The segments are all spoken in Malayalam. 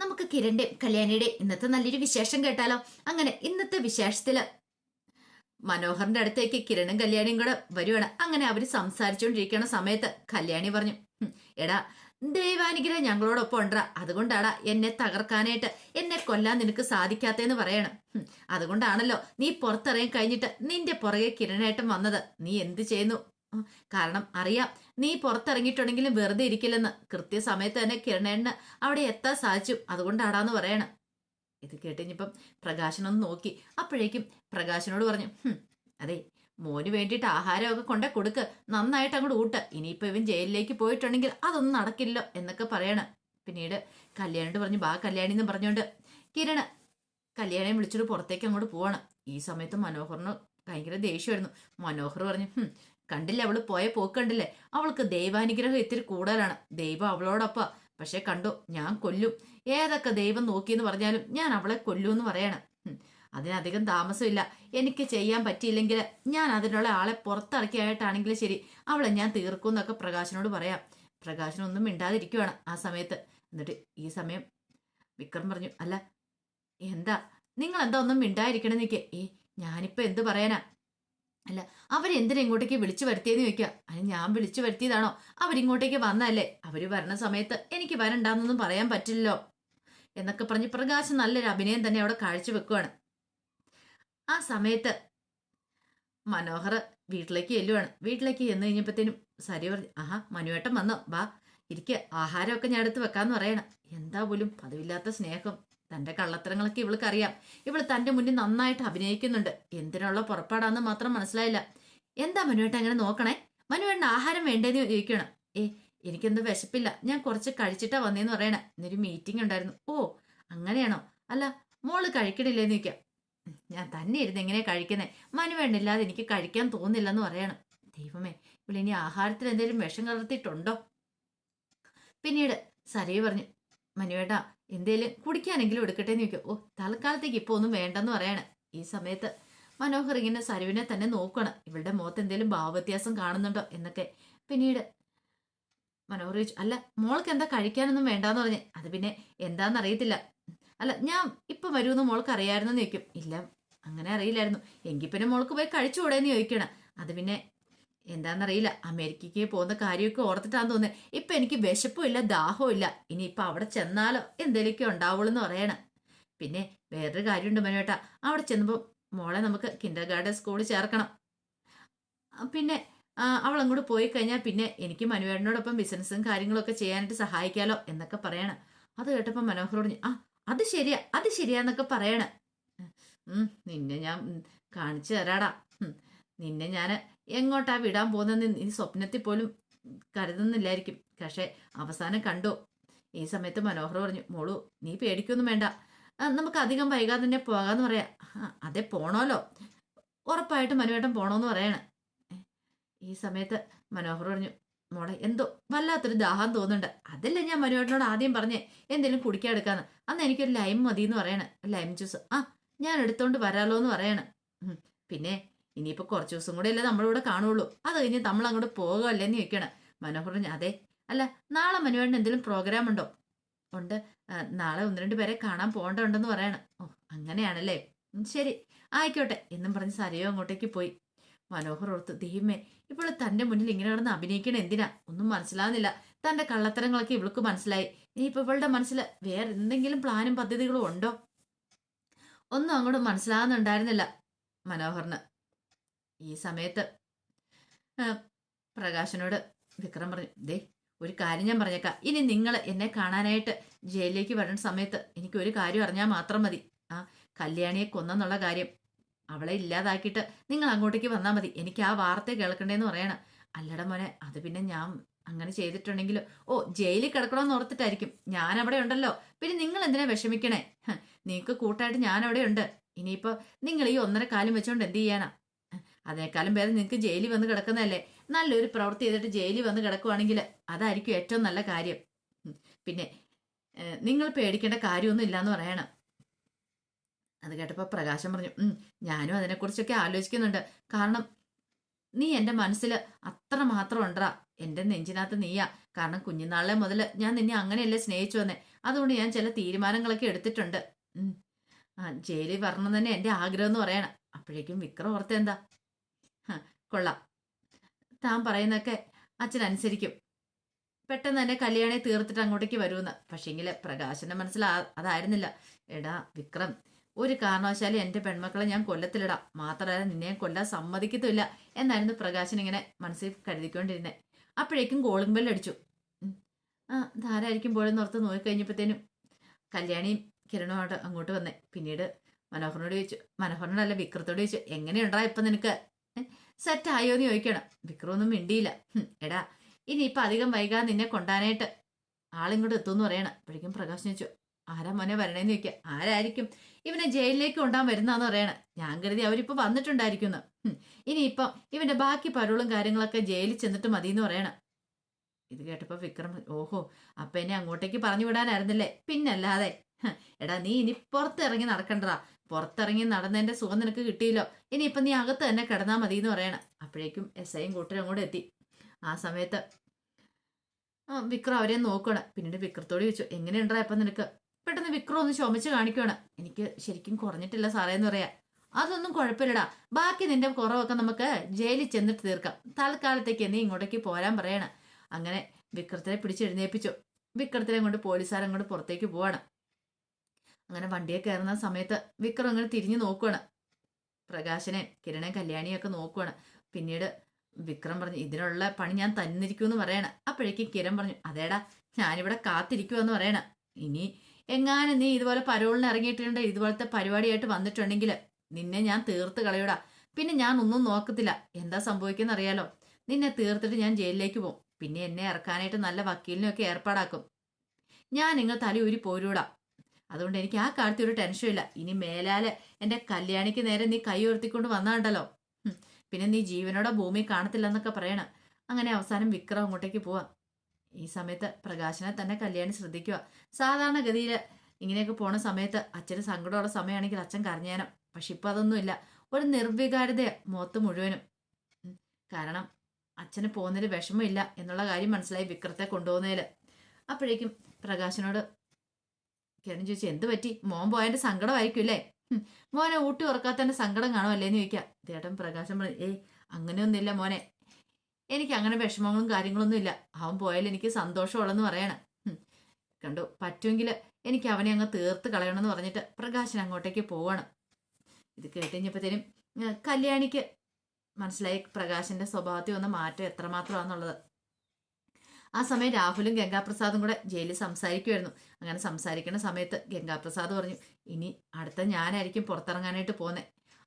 നമുക്ക് കിരണിന്റെ കല്യാണിയുടെ ഇന്നത്തെ നല്ലൊരു വിശേഷം കേട്ടാലോ? അങ്ങനെ ഇന്നത്തെ വിശേഷത്തിൽ മനോഹറിന്റെ അടുത്തേക്ക് കിരണും കല്യാണിയും കൂടെ വരുവാണ്. അങ്ങനെ അവർ സംസാരിച്ചുകൊണ്ടിരിക്കുന്ന സമയത്ത് കല്യാണി പറഞ്ഞു എടാ ദൈവാനുഗ്രഹം ഞങ്ങളോടൊപ്പം ഉണ്ടാ അതുകൊണ്ടാടാ എന്നെ തകർക്കാനായിട്ട് എന്നെ കൊല്ലാൻ നിനക്ക് സാധിക്കാത്തേന്ന് പറയണം. അതുകൊണ്ടാണല്ലോ നീ പുറത്തിറങ്ങി കഴിഞ്ഞിട്ട് നിന്റെ പുറകെ കിരണായിട്ടും വന്നത്. നീ എന്ത് ചെയ്യുന്നു? കാരണം അറിയാം നീ പുറത്തിറങ്ങിയിട്ടുണ്ടെങ്കിലും വെറുതെ ഇരിക്കില്ലെന്ന്. കൃത്യസമയത്ത് തന്നെ കിരണേണ് അവിടെ എത്താൻ സാധിച്ചു. അതുകൊണ്ടാടാന്ന് പറയണം. ഇത് കേട്ടിഞ്ഞിപ്പം പ്രകാശനൊന്ന് നോക്കി. അപ്പോഴേക്കും പ്രകാശനോട് പറഞ്ഞു "ഹും, അതെ മോന് വേണ്ടിയിട്ട് ആഹാരമൊക്കെ കൊണ്ട കൊടുക്ക്. നന്നായിട്ട് അങ്ങോട്ട് ഊട്ട്. ഇനിയിപ്പോ ഇവൻ ജയിലിലേക്ക് പോയിട്ടുണ്ടെങ്കിൽ അതൊന്നും നടക്കില്ല എന്നൊക്കെ പറയണം. പിന്നീട് കല്യാണിയോട് പറഞ്ഞു ബാ കല്യാണി എന്ന് പറഞ്ഞുകൊണ്ട് കിരണ് കല്യാണിയെ വിളിച്ചിട്ട് പുറത്തേക്ക് അങ്ങോട്ട് പോവാണ്. ഈ സമയത്ത് മനോഹറിന് ഭയങ്കര ദേഷ്യമായിരുന്നു. മനോഹർ പറഞ്ഞു "ഹും, കണ്ടില്ലേ അവൾ പോയ പോക്ക് കണ്ടില്ലേ? അവൾക്ക് ദൈവാനുഗ്രഹം ഇത്തിരി കൂടുതലാണ്. ദൈവം അവളോടൊപ്പ. പക്ഷെ കണ്ടു ഞാൻ കൊല്ലും. ഏതൊക്കെ ദൈവം നോക്കിയെന്ന് പറഞ്ഞാലും ഞാൻ അവളെ കൊല്ലൂ എന്ന് പറയണം അതിനധികം താമസമില്ല. എനിക്ക് ചെയ്യാൻ പറ്റിയില്ലെങ്കിൽ ഞാൻ അതിനുള്ള ആളെ പുറത്തിറക്കിയായിട്ടാണെങ്കിലും ശരി. അവളെ ഞാൻ തീർക്കും എന്നൊക്കെ പ്രകാശനോട് പറയാം. പ്രകാശനൊന്നും മിണ്ടാതിരിക്കുവാണ് ആ സമയത്ത്. എന്നിട്ട് ഈ സമയം വിക്രം പറഞ്ഞു അല്ല എന്താ? നിങ്ങൾ എന്താ ഒന്നും മിണ്ടായിരിക്കണം നിൽക്കുക ഏ ഞാനിപ്പോ എന്ത് പറയാനാ? അല്ല അവരെന്തിനാ ഇങ്ങോട്ടേക്ക് വിളിച്ചു വരുത്തിയെന്ന് ചോദിക്കുക. അതിന് ഞാൻ വിളിച്ചു വരുത്തിയതാണോ? അവരിങ്ങോട്ടേക്ക് വന്നല്ലേ അവർ വരണ സമയത്ത് എനിക്ക് വരണ്ടാന്നൊന്നും പറയാൻ പറ്റില്ലല്ലോ. എന്നൊക്കെ പറഞ്ഞ് പ്രകാശ് നല്ലൊരു അഭിനയം തന്നെ അവിടെ കാഴ്ചവെക്കുവാണ്. ആ സമയത്ത് മനോഹർ വീട്ടിലേക്ക് ചെല്ലുവാണ്. വീട്ടിലേക്ക് ചെന്ന് കഴിഞ്ഞപ്പോഴത്തേനും സരി പറഞ്ഞു ആഹാ മനുവേട്ടൻ വന്നോ. വാ ഇരിക്കുക ആഹാരമൊക്കെ ഞാൻ എടുത്ത് വെക്കാന്ന് പറയണം. എന്താ പോലും പതിവില്ലാത്ത സ്നേഹം. തന്റെ കള്ളത്തരങ്ങളൊക്കെ ഇവൾക്ക് അറിയാം. ഇവൾ തന്റെ മുന്നിൽ നന്നായിട്ട് അഭിനയിക്കുന്നുണ്ട്. എന്തിനുള്ള പുറപ്പാടാന്ന് മാത്രം മനസ്സിലായില്ല. എന്താ മനുവേട്ട അങ്ങനെ നോക്കണേ? മനുവേട്ട ആഹാരം വേണ്ടേന്ന് ചോദിക്കണം ഏ എനിക്കെന്ത് വിശപ്പില്ല. ഞാൻ കുറച്ച് കഴിച്ചിട്ടാ വന്നേന്ന് പറയണേ. ഇന്നൊരു മീറ്റിംഗ് ഉണ്ടായിരുന്നു. ഓ അങ്ങനെയാണോ? അല്ല മോൾ കഴിക്കണില്ലേന്ന് ചോദിക്കാം. ഞാൻ തന്നെ ഇരുന്ന് എങ്ങനെ കഴിക്കുന്നേ? മനുവേണ്ടില്ലാതെ എനിക്ക് കഴിക്കാൻ തോന്നില്ലെന്ന് പറയണം. ദൈവമേ ഇവിടെ ഇനി ആഹാരത്തിൽ എന്തെങ്കിലും വിഷം കലർത്തിയിട്ടുണ്ടോ? പിന്നീട് സരയു പറഞ്ഞു മനുവേട്ടാ എന്തേലും കുടിക്കാനെങ്കിലും എടുക്കട്ടെ എന്ന് ചോദിക്കും. ഓ തൽക്കാലത്തേക്ക് ഇപ്പോൾ ഒന്നും വേണ്ടെന്ന് പറയാണ്. ഈ സമയത്ത് മനോഹർ ഇങ്ങനെ സരുവിനെ തന്നെ നോക്കണം. ഇവളുടെ മുഖത്ത് എന്തേലും ഭാവവ്യത്യാസം കാണുന്നുണ്ടോ എന്നൊക്കെ. പിന്നീട് മനോഹർ ചോദിച്ചു അല്ല മോൾക്ക് എന്താ കഴിക്കാനൊന്നും വേണ്ടാന്ന് പറഞ്ഞ്. അത് പിന്നെ എന്താന്ന് അറിയത്തില്ല. അല്ല ഞാൻ ഇപ്പൊ വരുമെന്ന് മോൾക്ക് അറിയാമായിരുന്നു ചോദിക്കും. ഇല്ല അങ്ങനെ അറിയില്ലായിരുന്നു. എങ്കിൽ പിന്നെ മോൾക്ക് പോയി കഴിച്ചുകൂടെ എന്ന് ചോദിക്കണം. അത് പിന്നെ എന്താണെന്നറിയില്ല അമേരിക്കയ്ക്ക് പോകുന്ന കാര്യമൊക്കെ ഓർത്തിട്ടാന്ന് തോന്നുന്നത് ഇപ്പൊ എനിക്ക് വിശപ്പും ഇല്ല ദാഹവും ഇല്ല ഇനിയിപ്പൊ അവിടെ ചെന്നാലോ എന്തേലൊക്കെ ഉണ്ടാവുള്ളൂ എന്ന് പറയണം. പിന്നെ വേറൊരു കാര്യമുണ്ട് മനോട്ടാ അവിടെ ചെന്നപ്പോൾ മോളെ നമുക്ക് കിൻഡർ ഗാർഡൻ സ്കൂളിൽ ചേർക്കണം. പിന്നെ അവൾ അങ്ങോട്ട് പോയി കഴിഞ്ഞാൽ പിന്നെ എനിക്ക് മനുവേടനോടൊപ്പം ബിസിനസ്സും കാര്യങ്ങളൊക്കെ ചെയ്യാനായിട്ട് സഹായിക്കാലോ എന്നൊക്കെ പറയണം. അത് കേട്ടപ്പോൾ പറഞ്ഞു, ആ അത് ശരിയാ അത് ശരിയാന്നൊക്കെ പറയണം. നിന്നെ ഞാൻ കാണിച്ചു തരാടാ. നിന്നെ ഞാൻ എങ്ങോട്ടാ വിടാൻ പോകുന്നതെന്ന് നീ സ്വപ്നത്തിൽ പോലും കരുതുന്നില്ലായിരിക്കും. പക്ഷേ അവസാനം കണ്ടു. ഈ സമയത്ത് മനോഹർ പറഞ്ഞു മോളു നീ പേടിക്കൊന്നും വേണ്ട. നമുക്ക് അധികം വൈകാതെ തന്നെ പോകാന്ന് പറയാം. അതെ പോണോലോ. ഉറപ്പായിട്ടും മനുവേട്ടൻ പോണോന്ന് പറയാണ്. ഈ സമയത്ത് മനോഹർ പറഞ്ഞു മോളെ എന്തോ വല്ലാത്തൊരു ദാഹം തോന്നുന്നുണ്ട്. അതല്ലേ ഞാൻ മനുവേട്ടനോട് ആദ്യം പറഞ്ഞേ എന്തെങ്കിലും കുടിക്കാൻ എടുക്കാന്ന്. അന്ന് എനിക്കൊരു ലൈം മതി എന്ന് പറയണേ ലൈം ജ്യൂസ്. ആ ഞാൻ എടുത്തോണ്ട് വരാലോ എന്ന് പറയണേ പിന്നെ ഇനിയിപ്പോ കുറച്ച് ദിവസം കൂടെ അല്ലേ നമ്മളിവിടെ കാണുള്ളൂ. അത് കഴിഞ്ഞ് നമ്മൾ അങ്ങോട്ട് പോകുകയല്ലേ എന്ന് ചോദിക്കണം മനോഹർ പറഞ്ഞു അതെ. അല്ല നാളെ മനുവേണ്ട എന്തെങ്കിലും പ്രോഗ്രാം ഉണ്ടോ? ഉണ്ട്. നാളെ ഒന്ന് രണ്ട് പേരെ കാണാൻ പോകേണ്ടതുണ്ടെന്ന് പറയണം. ഓ അങ്ങനെയാണല്ലേ. ശരി. ആയിക്കോട്ടെ. എന്നും പറഞ്ഞ് സരയോ അങ്ങോട്ടേക്ക് പോയി. മനോഹർ ഓർത്ത് ദൈവമേ ഇപ്പോൾ തന്റെ മുന്നിൽ ഇങ്ങനെ കിടന്ന് അഭിനയിക്കണ എന്തിനാ? ഒന്നും മനസ്സിലാവുന്നില്ല. തന്റെ കള്ളത്തരങ്ങളൊക്കെ ഇവൾക്ക് മനസ്സിലായി. ഇനിയിപ്പോൾ ഇവളുടെ മനസ്സിൽ വേറെ എന്തെങ്കിലും പ്ലാനും പദ്ധതികളും ഉണ്ടോ? ഒന്നും അങ്ങോട്ട് മനസ്സിലാവുന്നുണ്ടായിരുന്നില്ല മനോഹറിന് ഈ സമയത്ത് പ്രകാശനോട് വിക്രം പറഞ്ഞു ദേ ഒരു കാര്യം ഞാൻ പറഞ്ഞേക്കാം. ഇനി നിങ്ങൾ എന്നെ കാണാനായിട്ട് ജയിലിലേക്ക് വരുന്ന സമയത്ത് എനിക്ക് ഒരു കാര്യം അറിഞ്ഞാൽ മാത്രം മതി. ആ കല്യാണിയെ കൊന്നെന്നുള്ള കാര്യം. അവളെ ഇല്ലാതാക്കിയിട്ട് നിങ്ങൾ അങ്ങോട്ടേക്ക് വന്നാൽ മതി. എനിക്ക് ആ വാർത്ത കേൾക്കണ്ടേന്ന് പറയണം. അല്ലട മോനെ അത് പിന്നെ ഞാൻ അങ്ങനെ ചെയ്തിട്ടുണ്ടെങ്കിൽ ഓ ജയിലിൽ കിടക്കണമെന്ന് ഓർത്തിട്ടായിരിക്കും. ഞാൻ അവിടെ ഉണ്ടല്ലോ. പിന്നെ നിങ്ങൾ എന്തിനാ വിഷമിക്കണേ? നിങ്ങൾക്ക് കൂട്ടായിട്ട് ഞാൻ അവിടെ ഉണ്ട് ഇനിയിപ്പോ നിങ്ങൾ ഈ ഒന്നര കാലം വെച്ചോണ്ട് എന്ത് ചെയ്യാനാ? അതിനേക്കാളും ഭേദം നിങ്ങൾക്ക് ജയിലിൽ വന്ന് കിടക്കുന്നതല്ലേ? നല്ലൊരു പ്രവൃത്തി ചെയ്തിട്ട് ജയിലിൽ വന്ന് കിടക്കുവാണെങ്കിൽ അതായിരിക്കും ഏറ്റവും നല്ല കാര്യം. പിന്നെ നിങ്ങൾ പേടിക്കേണ്ട കാര്യമൊന്നും ഇല്ലാന്ന് പറയണം. അത് കേട്ടപ്പോൾ പ്രകാശം പറഞ്ഞു ഞാനും അതിനെക്കുറിച്ചൊക്കെ ആലോചിക്കുന്നുണ്ട്. കാരണം നീ എന്റെ മനസ്സിൽ അത്ര മാത്രം ഉണ്ടാ എന്റെ നെഞ്ചിനകത്ത് നീയാ. കാരണം കുഞ്ഞുനാളിലെ മുതൽ ഞാൻ നിന്നെ അങ്ങനെയല്ലേ സ്നേഹിച്ചു വന്നേ. അതുകൊണ്ട് ഞാൻ ചില തീരുമാനങ്ങളൊക്കെ എടുത്തിട്ടുണ്ട്. ആ ജയിലിൽ വരണം തന്നെ എന്റെ ആഗ്രഹം എന്ന് പറയണം. അപ്പോഴേക്കും വിക്രം ഓർത്ത് എന്താ? കൊള്ളാം. താൻ പറയുന്നൊക്കെ അച്ഛൻ അനുസരിക്കും. പെട്ടെന്ന് തന്നെ കല്യാണി തീർത്തിട്ട് അങ്ങോട്ടേക്ക് വരുമെന്ന്. പക്ഷേങ്കിൽ പ്രകാശന്റെ മനസ്സിൽ അതായിരുന്നില്ല. എടാ വിക്രം ഒരു കാരണവശാലും എന്റെ പെൺമക്കളെ ഞാൻ കൊല്ലത്തിലിടാം മാത്രമല്ല നിന്നെ കൊല്ലാൻ സമ്മതിക്കത്തുമില്ല എന്നായിരുന്നു പ്രകാശൻ ഇങ്ങനെ മനസ്സിൽ കരുതിക്കൊണ്ടിരുന്നത് അപ്പോഴേക്കും കോളിംഗ് ബെൽ. ആ ധാരായിരിക്കും പോലെ ഓർത്ത് നോക്കിക്കഴിഞ്ഞപ്പോഴത്തേനും കല്യാണിയും കിരണുമായിട്ട് അങ്ങോട്ട് വന്നേ. പിന്നീട് മനോഹറിനോട് ചോദിച്ചു. മനോഹറിനോടല്ല വിക്രത്തോട് ചോദിച്ചു. എങ്ങനെയുണ്ടാ ഇപ്പം നിനക്ക്? സെറ്റ് ആയോ എന്ന് ചോദിക്കണം. വിക്രമൊന്നും മിണ്ടിയില്ല. എടാ ഇനി ഇനിയിപ്പൊ അധികം വൈകാതെ നിന്നെ കൊണ്ടാനായിട്ട് ആളിങ്ങോട്ട് എത്തുമെന്ന് പറയണം. അപ്പോഴേക്കും പ്രകാശ് ചോദിച്ചു ആരാ മോനെ വരണേന്ന് ചോദിക്കുക ആരായിരിക്കും? ഇവനെ ജയിലിലേക്ക് കൊണ്ടാൻ വരുന്നാന്ന് പറയണ. ഞാൻ കരുതി അവരിപ്പോ വന്നിട്ടുണ്ടായിരിക്കുന്നു ഇനിയിപ്പം ഇവന്റെ ബാക്കി പരുളും കാര്യങ്ങളൊക്കെ ജയിലിൽ ചെന്നിട്ട് മതി എന്ന് പറയണം. ഇത് കേട്ടപ്പോൾ വിക്രം ഓഹോ അപ്പം എന്നെ അങ്ങോട്ടേക്ക് പറഞ്ഞു വിടാനായിരുന്നില്ലേ? പിന്നല്ലാതെ. എടാ നീ ഇനി പുറത്തിറങ്ങി നടക്കണ്ടടാ. പുറത്തിറങ്ങി നടന്നതിന്റെ സുഖം നിനക്ക് കിട്ടിയില്ലോ. ഇനിയിപ്പം നീ അകത്ത് തന്നെ കിടന്നാൽ മതി എന്ന് പറയണം. അപ്പോഴേക്കും എസ് ഐയും കൂട്ടരും കൂടെ എത്തി. ആ സമയത്ത് വിക്രം അവരെ നോക്കണം പിന്നീട് വിക്രത്തോട് ചോദിച്ചു എങ്ങനെയുണ്ടാ ഇപ്പം നിനക്ക്? പെട്ടെന്ന് വിക്രം ഒന്ന് ചുമച്ച് കാണിക്കുകയാണ് എനിക്ക് ശരിക്കും കുറഞ്ഞിട്ടില്ല സാറേ എന്ന് പറയാം. അതൊന്നും കുഴപ്പമില്ലടാ. ബാക്കി നിന്റെ കുറവൊക്കെ നമുക്ക് ജയിലിൽ ചെന്നിട്ട് തീർക്കാം. തൽക്കാലത്തേക്ക് നീ ഇങ്ങോട്ടേക്ക് പോരാൻ പറയണം. അങ്ങനെ വിക്രത്തിനെ പിടിച്ചെഴുന്നേപ്പിച്ചു വിക്രത്തിനെ കൊണ്ട് പോലീസുകാരൻ കൊണ്ട് പുറത്തേക്ക് പോവാണ്. അങ്ങനെ വണ്ടിയെ കയറുന്ന സമയത്ത് വിക്രം അങ്ങനെ തിരിഞ്ഞു നോക്കുവാണ്. പ്രകാശനെ കിരണേ കല്യാണിയൊക്കെ നോക്കുവാണ്. പിന്നീട് വിക്രം പറഞ്ഞു ഇതിനുള്ള പണി ഞാൻ തന്നിരിക്കുമെന്ന് പറയണം. അപ്പോഴേക്കും കിരൺ പറഞ്ഞു അതേടാ ഞാനിവിടെ കാത്തിരിക്കുമെന്ന് പറയണം. ഇനി എങ്ങാനും നീ ഇതുപോലെ പരോളിന് ഇറങ്ങിയിട്ടുണ്ട് ഇതുപോലത്തെ പരിപാടിയായിട്ട് വന്നിട്ടുണ്ടെങ്കിൽ നിന്നെ ഞാൻ തീർത്ത് കളയൂടാ. പിന്നെ ഞാൻ ഒന്നും നോക്കത്തില്ല. എന്താ സംഭവിക്കുന്ന അറിയാലോ നിന്നെ തീർത്തിട്ട് ഞാൻ ജയിലിലേക്ക് പോകും പിന്നെ എന്നെ ഇറക്കാനായിട്ട് നല്ല വക്കീലിനെയൊക്കെ ഏർപ്പാടാക്കും. ഞാൻ നിങ്ങൾ തലയൂരി പോരൂടാ. അതുകൊണ്ട് എനിക്ക് ആ കാര്യത്തിൽ ഒരു ടെൻഷനും ഇല്ല. ഇനി മേലാൽ എന്റെ കല്യാണിക്ക് നേരെ നീ കൈ ഉയർത്തിക്കൊണ്ട് വന്നാണ്ടല്ലോ. പിന്നെ നീ ജീവനോടെ ഭൂമി കാണത്തില്ലെന്നൊക്കെ പറയണം. അങ്ങനെ അവസാനം വിക്രം അങ്ങോട്ടേക്ക് പോവാം. ഈ സമയത്ത് പ്രകാശനെ തന്നെ കല്യാണി ശ്രദ്ധിക്കുക സാധാരണഗതിയിൽ ഇങ്ങനെയൊക്കെ പോണ സമയത്ത് അച്ഛന് സങ്കടമുള്ള സമയമാണെങ്കിൽ അച്ഛൻ കരഞ്ഞേനം. പക്ഷെ ഇപ്പൊ അതൊന്നുമില്ല. ഒരു നിർവികാരത മുഖത്ത് മുഴുവനും. കാരണം അച്ഛന് പോകുന്നതിൽ വിഷമമില്ല എന്നുള്ള കാര്യം മനസ്സിലായി വിക്രത്തെ കൊണ്ടുപോകുന്നതിൽ അപ്പോഴേക്കും പ്രകാശനോട് കിരൺ ചോദിച്ചു എന്ത് പറ്റി? മോൻ പോയതിന്റെ സങ്കടമായിരിക്കും അല്ലേ? മോനെ ഊട്ടി ഉറക്കാത്തതിന്റെ സങ്കടം കാണുമല്ലേ? എന്ന് ചോദിക്കാം. ചേട്ടൻ പ്രകാശം പറഞ്ഞു ഏയ് അങ്ങനെയൊന്നുമില്ല മോനെ. എനിക്ക് അങ്ങനെ വിഷമങ്ങളും കാര്യങ്ങളൊന്നും ഇല്ല. അവൻ പോയാൽ എനിക്ക് സന്തോഷമുള്ളെന്ന് പറയണം. കണ്ടു. പറ്റുമെങ്കിൽ എനിക്ക് അവനെ അങ്ങ് തീർത്ത് കളയണമെന്ന് പറഞ്ഞിട്ട് പ്രകാശൻ അങ്ങോട്ടേക്ക് പോവണം. ഇത് കേട്ടുകഴിഞ്ഞപ്പോഴത്തേനും കല്യാണിക്ക് മനസ്സിലായി പ്രകാശിന്റെ സ്വഭാവത്തിൽ വന്ന മാറ്റം എത്രമാത്രമാണെന്നുള്ളത്. ആ സമയം രാഹുലും ഗംഗാപ്രസാദും കൂടെ ജയിലിൽ സംസാരിക്കുമായിരുന്നു അങ്ങനെ സംസാരിക്കുന്ന സമയത്ത് ഗംഗാപ്രസാദ് പറഞ്ഞു ഇനി അടുത്ത ഞാനായിരിക്കും പുറത്തിറങ്ങാനായിട്ട് പോന്നെ.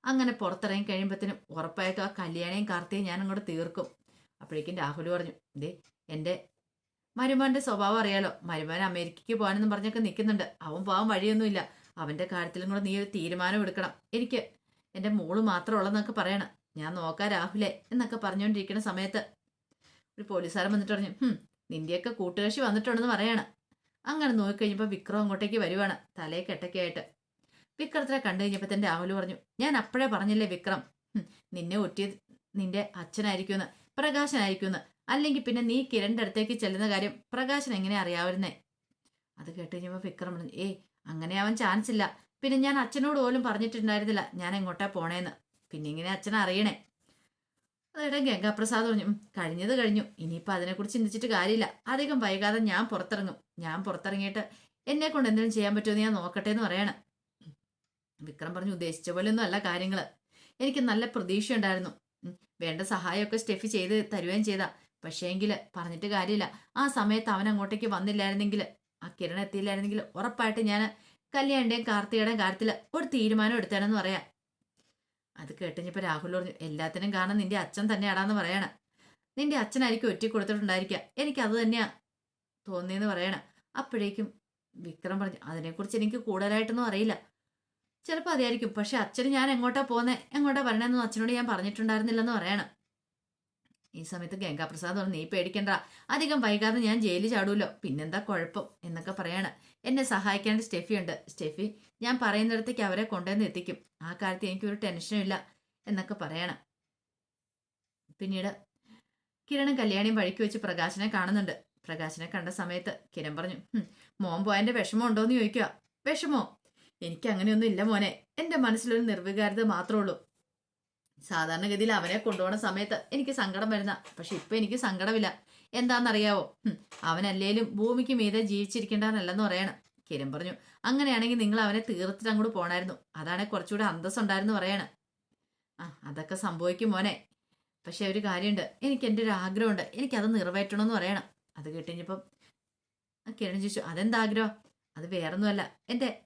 അങ്ങനെ പുറത്തിറങ്ങി കഴിയുമ്പോഴത്തേനും ഉറപ്പായിട്ടും ആ കല്യാണിയും കാർത്തിയും ഞാൻ അങ്ങോട്ട് തീർക്കും. അപ്പോഴേക്കും രാഹുൽ പറഞ്ഞു ദേ എന്റെ മരുമാന്റെ സ്വഭാവം അറിയാലോ. മരുമാൻ അമേരിക്കയ്ക്ക് പോകാനെന്ന് പറഞ്ഞൊക്കെ നിൽക്കുന്നുണ്ട്. അവൻ പോകാൻ വഴിയൊന്നുമില്ല. അവന്റെ കാര്യത്തിലും കൂടെ നീ ഒരു തീരുമാനം എടുക്കണം. എനിക്ക് എന്റെ മോൾ മാത്രം ഉള്ളതെന്നൊക്കെ പറയണം. ഞാൻ നോക്കാം രാഹുലെ എന്നൊക്കെ പറഞ്ഞുകൊണ്ടിരിക്കുന്ന സമയത്ത് ഒരു പോലീസുകാരൻ വന്നിട്ട് പറഞ്ഞു നിന്റെയൊക്കെ കൂട്ടുകക്ഷി വന്നിട്ടുണ്ടെന്ന് പറയാണ്. അങ്ങനെ നോക്കിക്കഴിഞ്ഞപ്പോൾ വിക്രം അങ്ങോട്ടേക്ക് വരുവാണ് തലേ കെട്ടക്കായിട്ട് വിക്രത്തിനെ കണ്ടു കഴിഞ്ഞപ്പോൾ തന്റെ രാഹുൽ പറഞ്ഞു ഞാൻ അപ്പോഴേ പറഞ്ഞില്ലേ വിക്രം? നിന്നെ ഒറ്റിയത് നിന്റെ അച്ഛനായിരിക്കുമെന്ന് പ്രകാശനായിരിക്കുമെന്ന്. അല്ലെങ്കിൽ പിന്നെ നീ കിരണിന്റെ അടുത്തേക്ക് ചെല്ലുന്ന കാര്യം പ്രകാശൻ എങ്ങനെ അറിയാവുന്നേ അത് കേട്ട് കഴിഞ്ഞപ്പോൾ വിക്രം പറഞ്ഞു ഏയ് അങ്ങനെ ആവാൻ ചാൻസ് ഇല്ല. പിന്നെ ഞാൻ അച്ഛനോട് പോലും പറഞ്ഞിട്ടുണ്ടായിരുന്നില്ല. ഞാൻ എങ്ങോട്ടാ പോണേന്ന്. പിന്നെ ഇങ്ങനെ അച്ഛൻ അറിയണേ? അതേടെ ഗംഗാപ്രസാദ് പറഞ്ഞു. "ഉം, കഴിഞ്ഞത് കഴിഞ്ഞു. ഇനിയിപ്പോൾ അതിനെക്കുറിച്ച് ചിന്തിച്ചിട്ട് കാര്യമില്ല. അധികം വൈകാതെ ഞാൻ പുറത്തിറങ്ങും. ഞാൻ പുറത്തിറങ്ങിയിട്ട് എന്നെ കൊണ്ട് എന്തെങ്കിലും ചെയ്യാൻ പറ്റുമെന്ന് ഞാൻ നോക്കട്ടെ എന്ന് പറയണം വിക്രം പറഞ്ഞു ഉദ്ദേശിച്ച പോലെയൊന്നും അല്ല കാര്യങ്ങൾ എനിക്ക് നല്ല പ്രതീക്ഷ ഉണ്ടായിരുന്നു വേണ്ട സഹായമൊക്കെ സ്റ്റെഫി ചെയ്ത് തരുകയും ചെയ്താ. പക്ഷേങ്കിൽ പറഞ്ഞിട്ട് കാര്യമില്ല. ആ സമയത്ത് അവൻ അങ്ങോട്ടേക്ക് വന്നില്ലായിരുന്നെങ്കിൽ ആ കിരൺ എത്തിയില്ലായിരുന്നെങ്കിൽ ഉറപ്പായിട്ട് ഞാൻ കല്യാണിന്റെയും കാർത്തികയുടെയും കാര്യത്തിൽ ഒരു തീരുമാനം എടുത്തേണമെന്ന് പറയാം. അത് കേട്ടിഞ്ഞപ്പോൾ രാഹുൽ പറഞ്ഞു എല്ലാത്തിനും കാരണം നിന്റെ അച്ഛൻ തന്നെയാടാന്ന് പറയണ. നിന്റെ അച്ഛനായിരിക്കും ഒറ്റ കൊടുത്തിട്ടുണ്ടായിരിക്കുക എനിക്ക് അത് തന്നെയാ തോന്നിയെന്ന് പറയണം. അപ്പോഴേക്കും വിക്രം പറഞ്ഞു അതിനെക്കുറിച്ച് എനിക്ക് കൂടുതലായിട്ടൊന്നും അറിയില്ല. ചിലപ്പോൾ അതായിരിക്കും പക്ഷെ അച്ഛന് ഞാൻ എങ്ങോട്ടാ പോന്നെ? എങ്ങോട്ടാ വരണമെന്നും അച്ഛനോട് ഞാൻ പറഞ്ഞിട്ടുണ്ടായിരുന്നില്ലെന്ന് പറയണം. ഈ സമയത്ത് ഗംഗാപ്രസാദ് പറഞ്ഞു നീ പേടിക്കണ്ട. അധികം വൈകാതെ ഞാൻ ജയിലിൽ ചാടൂലോ. പിന്നെന്താ കുഴപ്പം? എന്നൊക്കെ പറയാണ്. എന്നെ സഹായിക്കാൻ സ്റ്റെഫി ഉണ്ട്. സ്റ്റെഫി ഞാൻ പറയുന്നിടത്തേക്ക് അവരെ കൊണ്ടുവന്ന് എത്തിക്കും. ആ കാര്യത്തിൽ എനിക്കൊരു ടെൻഷനും ഇല്ല. എന്നൊക്കെ പറയണം. പിന്നീട് കിരണും കല്യാണിയും വഴിക്ക് വെച്ച് പ്രകാശനെ കാണുന്നുണ്ട്. പ്രകാശനെ കണ്ട സമയത്ത് കിരൺ പറഞ്ഞു "ഹും, മോൻ പോയതിന്റെ വിഷമം ഉണ്ടോന്ന് ചോദിക്കുക വിഷമോ? എനിക്ക് അങ്ങനെയൊന്നും ഇല്ല മോനെ. എന്റെ മനസ്സിലൊരു നിർവികാരത മാത്രമേ ഉള്ളൂ. സാധാരണഗതിയിൽ അവനെ കൊണ്ടുപോകുന്ന സമയത്ത് എനിക്ക് സങ്കടം വരുന്ന പക്ഷെ ഇപ്പൊ എനിക്ക് സങ്കടമില്ല. എന്താണെന്നറിയാവോ? അവനല്ലേലും ഭൂമിക്ക് മീതെ ജീവിച്ചിരിക്കേണ്ടതെന്നല്ലെന്ന് പറയണം. കിരൺ പറഞ്ഞു അങ്ങനെയാണെങ്കിൽ നിങ്ങൾ അവനെ തീർത്തിട്ട് അങ്ങോട്ട് പോണായിരുന്നു. അതാണെ കുറച്ചുകൂടെ അന്തസ്സുണ്ടായിരുന്നു പറയണം. ആ അതൊക്കെ സംഭവിക്കും മോനെ. പക്ഷെ ഒരു കാര്യമുണ്ട്. എനിക്ക് എന്റെ ഒരു ആഗ്രഹമുണ്ട്. എനിക്കത് നിറവേറ്റണമെന്ന് പറയണം. അത് കേട്ടുകഴിഞ്ഞപ്പം കിരൺ ചോദിച്ചു അതെന്താ ആഗ്രഹം? അത് വേറൊന്നുമല്ല. എന്റെ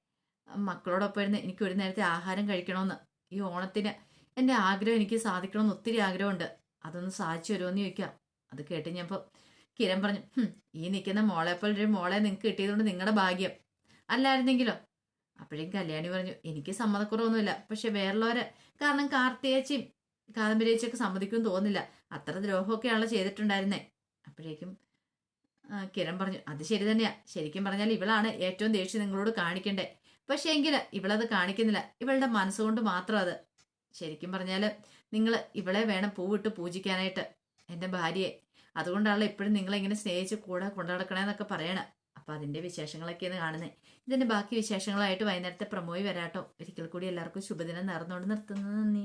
മക്കളോടൊപ്പം ഇരുന്ന് എനിക്ക് ഒരു നേരത്തെ ആഹാരം കഴിക്കണമെന്ന്. ഈ ഓണത്തിന് എന്റെ ആഗ്രഹം എനിക്ക് സാധിക്കണമെന്ന് ഒത്തിരി ആഗ്രഹമുണ്ട്. അതൊന്ന് സാധിച്ചു വരുമോയെന്ന് ചോദിക്കാം. അത് കേട്ട് ഞാനിപ്പോൾ കിരൺ പറഞ്ഞു ഈ നിൽക്കുന്ന ഒരു മോളെ നിങ്ങൾക്ക് കിട്ടിയതുകൊണ്ട് നിങ്ങളുടെ ഭാഗ്യം. അല്ലായിരുന്നെങ്കിലോ? അപ്പോഴേക്കും കല്യാണി പറഞ്ഞു എനിക്ക് സമ്മതക്കുറവൊന്നുമില്ല. പക്ഷെ വേറുള്ളവരെ കാരണം കാർത്തിയേച്ചയും കാദംബരിയേച്ചിയൊക്കെ സമ്മതിക്കും തോന്നില്ല അത്ര ദ്രോഹമൊക്കെയാണല്ലോ ചെയ്തിട്ടുണ്ടായിരുന്നേ. അപ്പോഴേക്കും കിരൺ പറഞ്ഞു അത് ശരി തന്നെയാ. ശരിക്കും പറഞ്ഞാൽ ഇവളാണ് ഏറ്റവും ദേഷ്യം നിങ്ങളോട് കാണിക്കണ്ടേ? പക്ഷേ എങ്കിൽ ഇവളത് കാണിക്കുന്നില്ല. ഇവളുടെ മനസ്സുകൊണ്ട് മാത്രം അത് ശരിക്കും പറഞ്ഞാൽ നിങ്ങൾ ഇവളെ വേണം പൂവിട്ട് പൂജിക്കാനായിട്ട് എന്റെ ഭാര്യയെ. അതുകൊണ്ടാണല്ലോ ഇപ്പോഴും നിങ്ങളിങ്ങനെ സ്നേഹിച്ച് കൂടെ കൊണ്ടു പറയണം. അപ്പം അതിന്റെ വിശേഷങ്ങളൊക്കെയാണ് കാണുന്നത് ഇതിന്റെ ബാക്കി വിശേഷങ്ങളായിട്ട് വൈകുന്നേരത്തെ പ്രമോയി വരാട്ടോ. ഒരിക്കൽ കൂടി എല്ലാവർക്കും ശുഭദിനം നേർന്നുകൊണ്ട് നിർത്തുന്നത് നന്ദി.